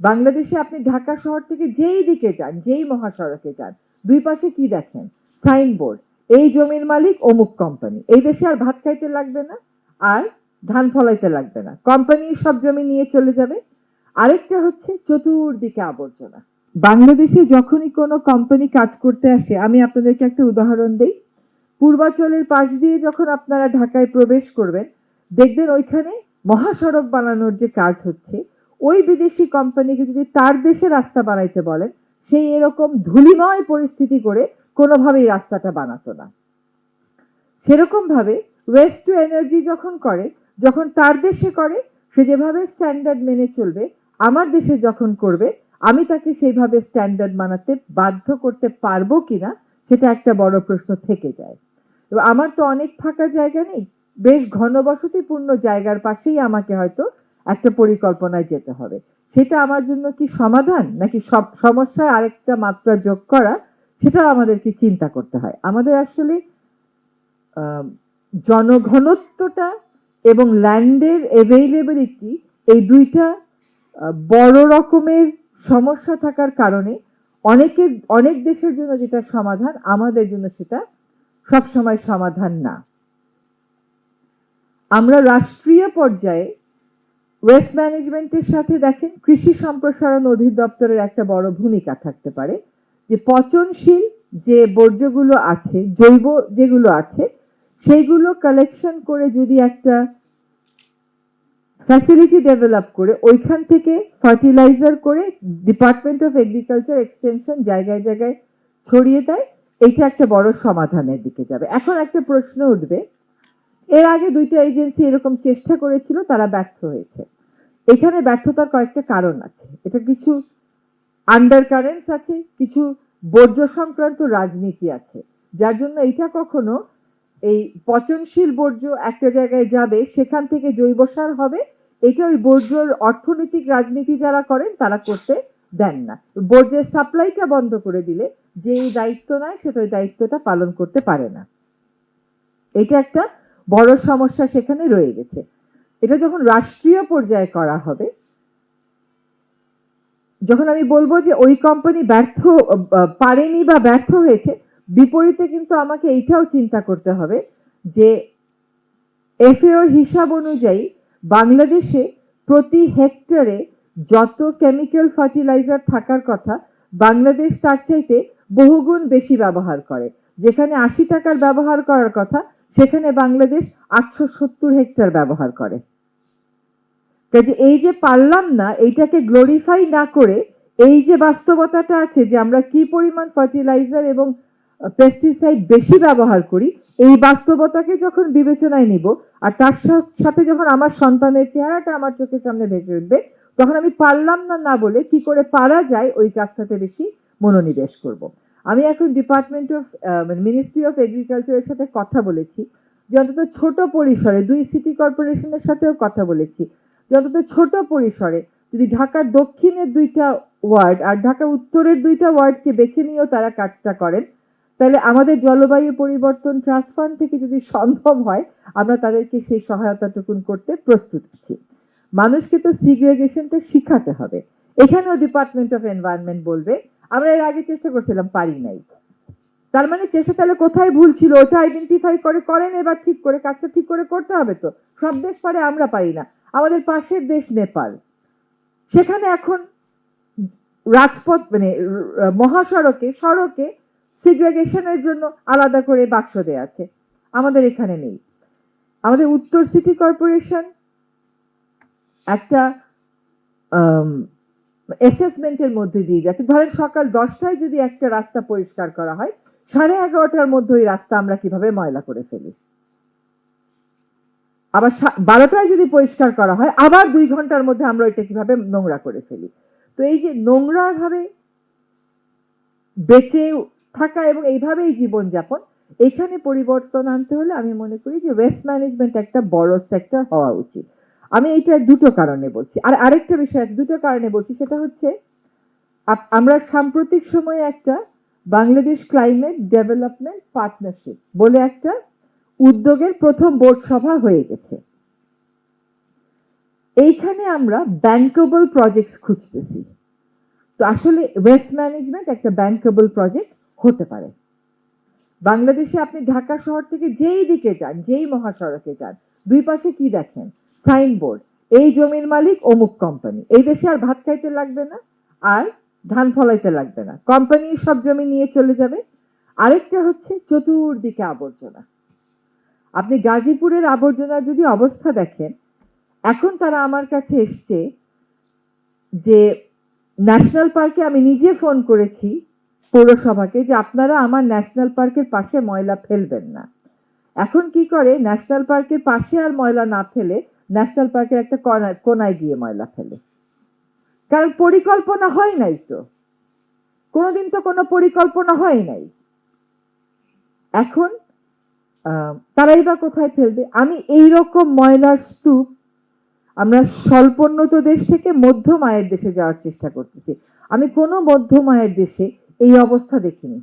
বাংলাদেশে আপনি ঢাকা শহর থেকে যেই দিকে যান, যেই মহাসড়কে যান, দুই পাশে কি দেখেন? সাইনবোর্ড। এই জমির মালিক অমুক কোম্পানি এই দেশে আর ভাত খাইতে লাগবে না, আর ধান ফলাইতে লাগবে না। কোম্পানি সব জমি নিয়ে চলে যাবে। আরেকটা হচ্ছে চতুর্দিকে আবর্জনা। বাংলাদেশে যখনই কোনো কোম্পানি কাজ করতে আসে, আমি আপনাদেরকে একটা উদাহরণ দেই। পূর্বাচলের পাশ দিয়ে যখন আপনারা ঢাকায় প্রবেশ করবেন, দেখবেন ওইখানে মহাসড়ক বানানোর যে কাজ হচ্ছে ওই বিদেশি কোম্পানিকে যদি তার দেশে রাস্তা বানাইতে বলেন সেই এরকম ধুলিময় পরিস্থিতি করে কোনোভাবেই রাস্তাটা বানাতো না। সেরকম ভাবে ওয়েস্ট টু এনার্জি যখন করে, যখন তার দেশে করে, সে যেভাবে স্ট্যান্ডার্ড মেনে চলবে, আমার দেশে যখন করবে, আমি তাকে সেইভাবে স্ট্যান্ডার্ড মানাতে বাধ্য করতে পারব কিনা, সেটা একটা বড় প্রশ্ন থেকে যায়। আমার তো অনেক ফাঁকা জায়গা নেই, বেশ ঘনবসতিপূর্ণ জায়গার পাশেই আমাকে হয়তো একটা পরিকল্পনায় যেতে হবে। সেটা আমার জন্য কি সমাধান, নাকি সব সমস্যায় আরেকটা মাত্রা যোগ করা? সেটা আমাদেরকে চিন্তা করতে হয়। আমাদের আসলে জনঘনত্বটা এবং ল্যান্ডের অ্যাভেইলেবিলিটি এই দুইটা বড় রকমের সমস্যা থাকার কারণে অনেকের অনেক দেশের জন্য যেটা সমাধান, আমাদের জন্য সেটা সবসময় সমাধান না। আমরা রাষ্ট্রীয় পর্যায়ে ওয়েস্ট ম্যানেজমেন্টের সাথে দেখেন কৃষি সম্প্রসারণ অধিদপ্তরের একটা বড় ভূমিকা থাকতে পারে। যে পচনশীল যে বর্জ্যগুলো আছে, জৈব যেগুলো আছে, সেইগুলো কালেকশন করে যদি একটা ফ্যাসিলিটি ডেভেলপ করে, ওইখান থেকে ফার্টিলাইজার করে ডিপার্টমেন্ট অফ এগ্রিকালচার এক্সটেনশন জায়গায় জায়গায় ছড়িয়ে দেয় এটা একটা বড় সমাধানের দিকে যাবে। এখন একটা প্রশ্ন উঠবে। এর আগে দুইটা এজেন্সি এরকম চেষ্টা করেছিল, তারা ব্যর্থ হয়েছে। এখানে ব্যর্থতার কয়েকটা কারণ আছে। এটা কিছু আন্ডার কারেন্টস আছে, কিছু বর্জ্য সংক্রান্ত রাজনীতি আছে। যার জন্য এটা কখনো এই পচনশীল বর্জ্য একটা জায়গায় যাবে, সেখান থেকে জৈব সার হবে, এটা ওই বর্জ্যর অর্থনৈতিক রাজনীতি যারা করেন, তারা করতে দেন না। বর্জ্যের সাপ্লাইটা বন্ধ করে দিলে যে দায়িত্ব নেয় সেটা ওই দায়িত্বটা পালন করতে পারে না। এটা একটা বড় সমস্যা সেখানে রয়ে গেছে। এটা যখন রাষ্ট্রীয় পর্যায়ে করা হবে, যখন আমি বলব যে ওই কোম্পানি ব্যর্থ পারেনি বা ব্যর্থ হয়েছে, বিপরীতে কিন্তু আমাকে এইটাও চিন্তা করতে হবে যে এফএও হিসাব অনুযায়ী বাংলাদেশে প্রতি হেক্টরে যত কেমিক্যাল ফার্টিলাইজার থাকার কথা, বাংলাদেশ তার চাইতে বহুগুণ বেশি ব্যবহার করে। যেখানে আশি টাকার ব্যবহার করার কথা সেখানে বাংলাদেশ আটশো সত্তর হেক্টর ব্যবহার করে কাজে এই যে পারলাম না, এইটাকে গ্লোরিফাই না করে এই যে বাস্তবতাটা আছে যে আমরা কি পরিমাণ ফার্টিলাইজার এবং পেস্টিসাইড বেশি ব্যবহার করি, এই বাস্তবতাকে যখন বিবেচনায় নিব, আর তার সাথে যখন আমার সন্তানের চেহারাটা আমার চোখের সামনে ভেসে উঠবে, তখন আমি পারলাম না না বলে কি করে পারা যায় ওই কাজটাতে বেশি মনোনিবেশ করব। আমি এখন ডিপার্টমেন্ট অফ মানে মিনিস্ট্রি অফ এগ্রিকালচারের সাথে কথা বলেছি। যে অন্তত ছোট পরিসরে, দুই সিটি কর্পোরেশনের সাথেও কথা বলেছি। যে অন্তত ছোট পরিসরে যদি ঢাকার দক্ষিণের দুইটা ওয়ার্ড আর ঢাকা উত্তরের দুইটা ওয়ার্ডকে বেছে নিয়েও তারা কাজটা করেন, তাহলে আমাদের জলবায়ু পরিবর্তন ট্রাস্ট ফান্ড থেকে যদি সম্ভব হয়, আমরা তাদেরকে সেই সহায়তাটুকুন করতে প্রস্তুত আছি। মানুষকে তো সিগ্রেগেশনটা শিখাতে হবে। এখানেও ডিপার্টমেন্ট অফ এনভায়রনমেন্ট বলবে আমরা এর আগে চেষ্টা করছিলাম, পারি নাই। তার মানে চেষ্টা তাহলে কোথায় ভুল ছিল? ওটা আইডেন্টিফাই করে করেন, এবার ঠিক করে, কাজটা ঠিক করে করতে হবে তো। সব দেশ পারে, আমরা পারি না। আমাদের পাশের দেশ নেপাল। সেখানে এখন রাজপথ মানে মহাসড়কে, সড়কে সিগ্রেগেশনের জন্য আলাদা করে বাক্স দেয়া আছে। আমাদের এখানে নেই। আমাদের উত্তর সিটি কর্পোরেশন একটা অ্যাসেসমেন্টের মধ্যে দিয়ে যাচ্ছে ধরেন সকাল দশটায় যদি একটা রাস্তা পরিষ্কার করা হয়, সাড়ে এগারোটার মধ্যে ওই রাস্তা আমরা কীভাবে ময়লা করে ফেলি? আবার বারোটায় যদি পরিষ্কার করা হয়, আবার দুই ঘণ্টার মধ্যে আমরা ওইটা কীভাবে নোংরা করে ফেলি? তো এই যে নোংরা ভাবে বেঁচে থাকা এবং এইভাবেই জীবনযাপন, এখানে পরিবর্তন আনতে হলে আমি মনে করি যে ওয়েস্ট ম্যানেজমেন্ট একটা বড় সেক্টর হওয়া উচিত। আমি এটা দুটো কারণে বলছি। আর আরেকটা বিষয় দুটো কারণে বলছি, সেটা হচ্ছে আমরা সাম্প্রতিক সময়ে একটা বাংলাদেশ ক্লাইমেট ডেভেলপমেন্ট পার্টনারশিপ বলে একটা উদ্যোগের প্রথম বোর্ড সভা হয়ে গেছে। এইখানে আমরা ব্যাংকেবল প্রজেক্ট খুঁজতেছি। তো আসলে ওয়েস্ট ম্যানেজমেন্ট একটা ব্যাংকেবল প্রজেক্ট হতে পারে। বাংলাদেশে আপনি ঢাকা শহর থেকে যেই দিকে যান, যেই মহাসড়কে যান, দুই পাশে কি দেখেন? সাইনবোর্ড। এই জমির মালিক অমুক কোম্পানি এই দেশে আর ভাত খাইতে লাগবে না, আর ধান ফলাইতে লাগবে না। কোম্পানি সব জমি নিয়ে চলে যাবে। আরেকটা হচ্ছে চতুর্দিকে আবর্জনা। আপনি গাজীপুরের আবর্জনার যদি অবস্থা দেখেন, এখন তারা আমার কাছে এসছে যে ন্যাশনাল পার্কে আমি নিজে ফোন করেছি পৌরসভাকে যে আপনারা আমার ন্যাশনাল পার্কের পাশে ময়লা ফেলবেন না। এখন কি করে? ন্যাশনাল পার্কের পাশে আর ময়লা না ফেলে ন্যাশনাল পার্কের একটা কোনায় কোনায় গিয়ে ময়লা ফেলে। কারণ পরিকল্পনা হয় নাই তো। কোনোদিন তো কোনো পরিকল্পনা হয় নাই। এখন তারাই বা কোথায় ফেলবে? আমি এই রকম ময়লার স্তূপ আমরা স্বল্পোন্নত দেশ থেকে মধ্যম আয়ের দেশে যাওয়ার চেষ্টা করতেছি। আমি কোনো মধ্যম আয়ের দেশে এই অবস্থা দেখিনি।